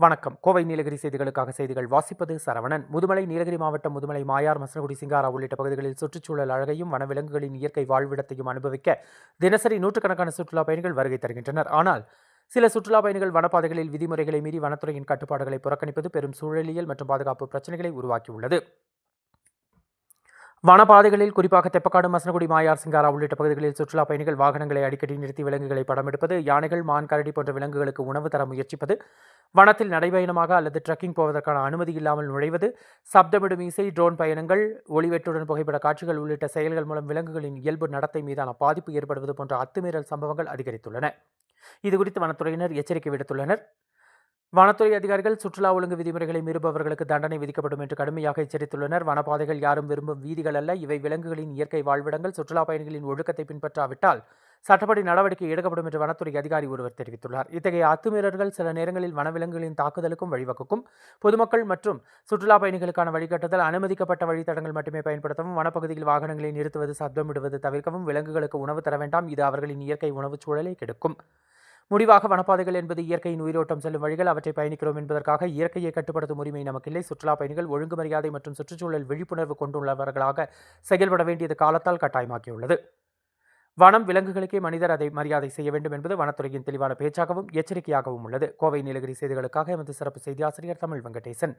வணக்கம். கோவை நீலகிரி செய்திகளுக்காக செய்திகள் வாசிப்பது சரவணன். முதுமலை நீலகிரி மாவட்டம் முதுமலை மாயார் மசனகுடி சிங்காரா உள்ளிட்ட பகுதிகளில் சுற்றுச்சூழல் அழகையும் வனவிலங்குகளின் இயற்கை வாழ்விடத்தையும் அனுபவிக்க தினசரி நூற்றுக்கணக்கான சுற்றுலா பயணிகள் வருகை தருகின்றனர். ஆனால் சில சுற்றுலா பயணிகள் வனப்பாதைகளில் விதிமுறைகளை மீறி வனத்துறையின் கட்டுப்பாடுகளை புறக்கணிப்பது பெரும் சூழலியல் மற்றும் பாதுகாப்பு பிரச்சனைகளை உருவாக்கியுள்ளது. வனப்பாதைகளில் குறிப்பாக தெப்பக்காடு மசனகுடி மாயார் சிங்காரா உள்ளிட்ட பகுதிகளில் சுற்றுலா பயணிகள் வாகனங்களை அடிக்கடி நிறுத்தி விலங்குகளை படமெடுப்பது யானைகள் மான் கரடி போன்ற விலங்குகளுக்கு உணவு தர முயற்சிப்பது வனத்தில் நடைபயணமாக அல்லது ட்ரெக்கிங் போவதற்கான அனுமதி இல்லாமல் நுழைவது சப்தமிடும் இசை ட்ரோன் பயணங்கள் ஒளிவெட்டுடன் புகைப்பட காட்சிகள் உள்ளிட்ட செயல்கள் மூலம் விலங்குகளின் இயல்பு நடத்தை மீதான பாதிப்பு ஏற்படுவது போன்ற அத்துமீறல் சம்பவங்கள் அதிகரித்துள்ளன. இதுகுறித்து வனத்துறையினர் எச்சரிக்கை விடுத்துள்ளனர். வனத்துறை அதிகாரிகள் சுற்றுலா ஒழுங்கு விதிமுறைகளை மீறுபவர்களுக்கு தண்டனை விதிக்கப்படும் என்று கடுமையாக எச்சரித்துள்ளனர். வனப்பாதைகள் யாரும் விரும்பும் வீதிகள் அல்ல. இவை விலங்குகளின் இயற்கை வாழ்விடங்கள் சுற்றுலா பயணிகளின் ஒழுக்கத்தை பின்பற்றாவிட்டால் சட்டப்படி நடவடிக்கை எடுக்கப்படும் என்று வனத்துறை அதிகாரி ஒருவர் தெரிவித்துள்ளார். இத்தகைய அத்துமீறல்கள் சில நேரங்களில் வனவிலங்குகளின் தாக்குதலுக்கும் வழிவகுக்கும். பொதுமக்கள் மற்றும் சுற்றுலா பயணிகளுக்கான வழிகாட்டுதல் அனுமதிக்கப்பட்ட வழித்தடங்கள் மட்டுமே பயன்படுத்தவும் வனப்பகுதியில் வாகனங்களை நிறுத்துவது சப்தமிடுவது தவிர்க்கவும் விலங்குகளுக்கு உணவு தர வேண்டாம். இது அவர்களின் இயற்கை உணவுச் சூழலை கெடுக்கும். முடிவாக வனப்பாதைகள் என்பது இயற்கையின் உயிரோட்டம் செல்லும் வழிகள். அவற்றை பயணிக்கிறோம் என்பதற்காக இயற்கையை கட்டுப்படுத்தும் உரிமை நமக்கில்லை. சுற்றுலா பயணிகள் ஒழுங்கு மரியாதை மற்றும் சுற்றுச்சூழல் விழிப்புணர்வு கொண்டுள்ளவர்களாக செயல்பட வேண்டியது காலத்தால் கட்டாயமாக்கியுள்ளது. வனம் விலங்குகளுக்கே மனிதர் அதை மரியாதை செய்ய வேண்டும் என்பது வனத்துறையின் தெளிவான பேச்சாகவும் எச்சரிக்கையாகவும் உள்ளது. கோவை நீலகிரி செய்திகளுக்காக எமது சிறப்பு செய்தி ஆசிரியர் தமிழ் வெங்கடேசன்.